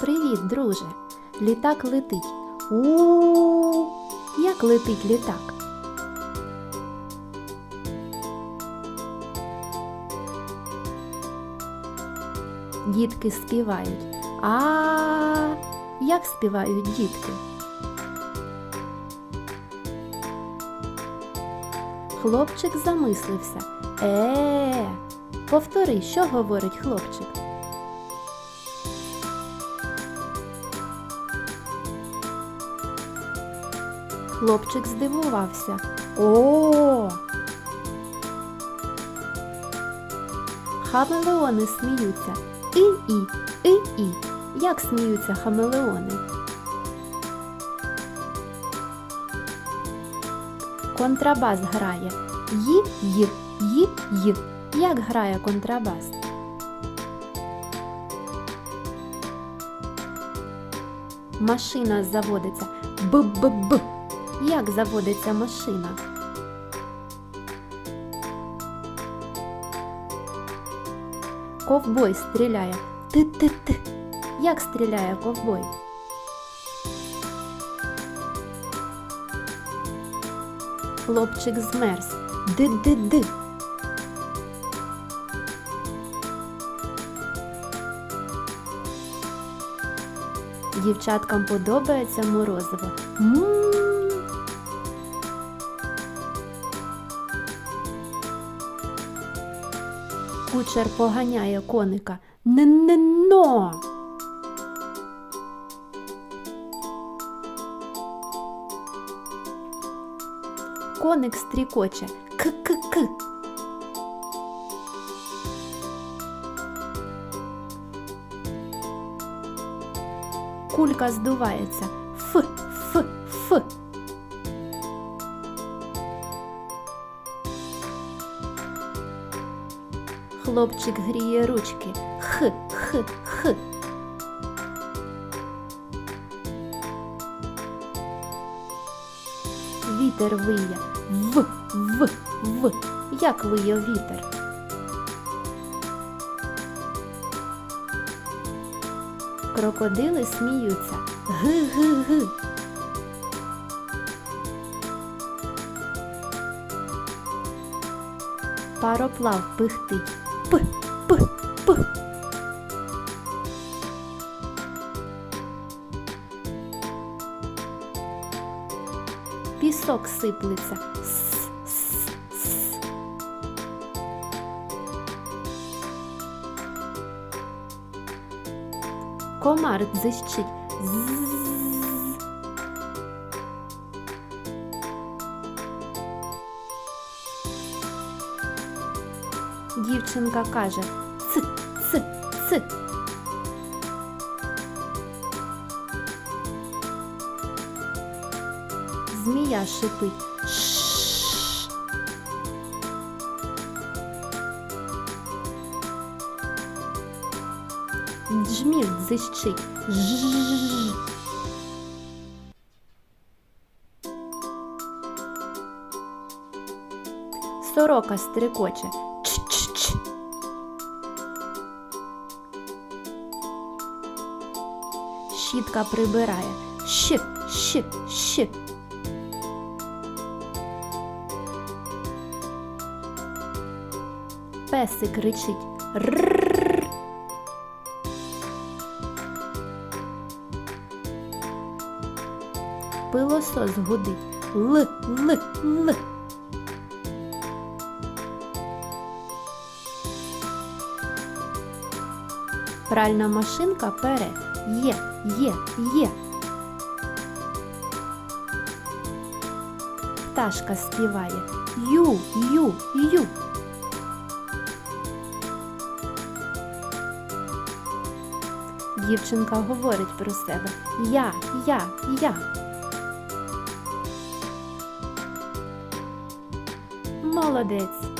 Привіт, друже. Літак летить. У, -у, -у. як летить літак? Дітки співають. А як співають дітки? Хлопчик замислився. Е, повтори, що говорить хлопчик. Хлопчик здивувався. О. Хамелеони сміються. І-і, і-і. Як сміються хамелеони? Контрабас грає. Ї-ї, ї-ї. Як грає контрабас? Машина заводиться. Б-б-б. Як заводиться машина? Ковбой стріляє. Ти-ти-ти. Як стріляє ковбой? Хлопчик змерз. Ди-ди-ди. Дівчаткам подобається морозиво. м Кучер поганяє коника. Не-не-но! Коник стрікоче. К-к-к. Кулька здувається. Хлопчик гріє ручки. Х, х, х. Вітер виє. В, в, в. Як виє вітер? Крокодили сміються. Г-г-г. Пароплав пихтить. П, п, п. Пісок сиплеться. С, с, с. Комар дзищить. Дівчинка каже ц, ц, ц. Змія шипить. Джміль дзищить. Жжж. Сорока стрикоче. Щітка прибирає. Щ, щ, щ. Песик кричить. Рррррр. Пилосос гудить. Л, л, л. Пральна машинка пере. Є, є, є. Пташка співає. Ю, ю, ю. Дівчинка говорить про себе. Я, я, я. Молодець.